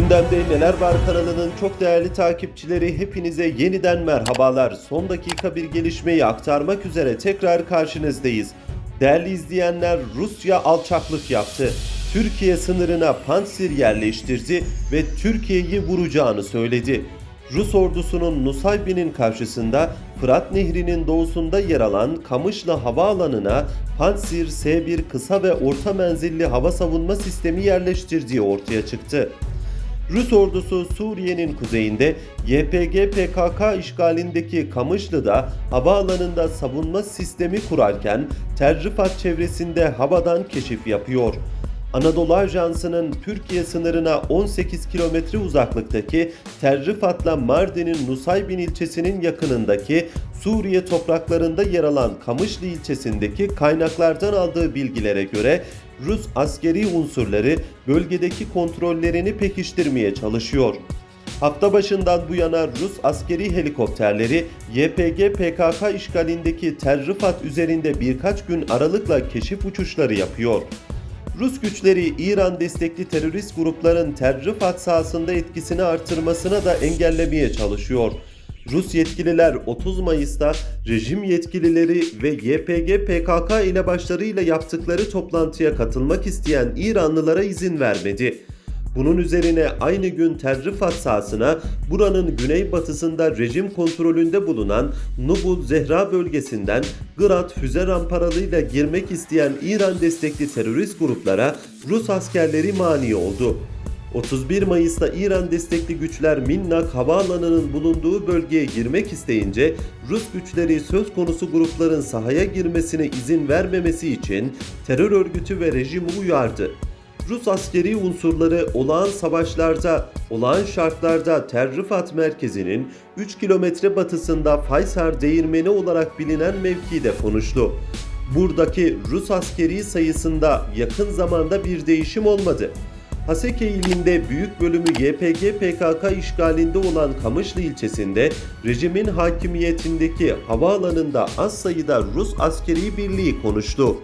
Gündemde Neler Var kanalının çok değerli takipçileri hepinize yeniden merhabalar. Son dakika bir gelişmeyi aktarmak üzere tekrar karşınızdayız. Değerli izleyenler Rusya alçaklık yaptı. Türkiye sınırına Pantsir yerleştirdi ve Türkiye'yi vuracağını söyledi. Rus ordusunun Nusaybin'in karşısında Fırat Nehri'nin doğusunda yer alan Kamışlı Havaalanı'na Pantsir S-1 kısa ve orta menzilli hava savunma sistemi yerleştirdiği ortaya çıktı. Rus ordusu Suriye'nin kuzeyinde YPG PKK işgalindeki Kamışlı'da havaalanında savunma sistemi kurarken Tel Rifat çevresinde havadan keşif yapıyor. Anadolu Ajansı'nın Türkiye sınırına 18 kilometre uzaklıktaki Tel Rifat'la Mardin'in Nusaybin ilçesinin yakınındaki Suriye topraklarında yer alan Kamışlı ilçesindeki kaynaklardan aldığı bilgilere göre Rus askeri unsurları bölgedeki kontrollerini pekiştirmeye çalışıyor. Hafta başından bu yana Rus askeri helikopterleri YPG PKK işgalindeki Tel Rifat üzerinde birkaç gün aralıkla keşif uçuşları yapıyor. Rus güçleri İran destekli terörist grupların Tel Rifat sahasında etkisini artırmasına da engellemeye çalışıyor. Rus yetkililer 30 Mayıs'ta rejim yetkilileri ve YPG PKK elebaşlarıyla yaptıkları toplantıya katılmak isteyen İranlılara izin vermedi. Bunun üzerine aynı gün Tel sahasına buranın güneybatısında rejim kontrolünde bulunan Nubul Zehra bölgesinden Grat füze ramparalarıyla girmek isteyen İran destekli terörist gruplara Rus askerleri mani oldu. 31 Mayıs'ta İran destekli güçler Minnak havaalanının bulunduğu bölgeye girmek isteyince Rus güçleri söz konusu grupların sahaya girmesine izin vermemesi için terör örgütü ve rejimi uyardı. Rus askeri unsurları olağan savaşlarda, olağan şartlarda Tel Rifat merkezinin 3 kilometre batısında Faysar Değirmeni olarak bilinen mevkide konuştu. Buradaki Rus askeri sayısında yakın zamanda bir değişim olmadı. Haseke ilinde büyük bölümü YPG PKK işgalinde olan Kamışlı ilçesinde rejimin hakimiyetindeki havaalanında az sayıda Rus askeri birliği konuştu.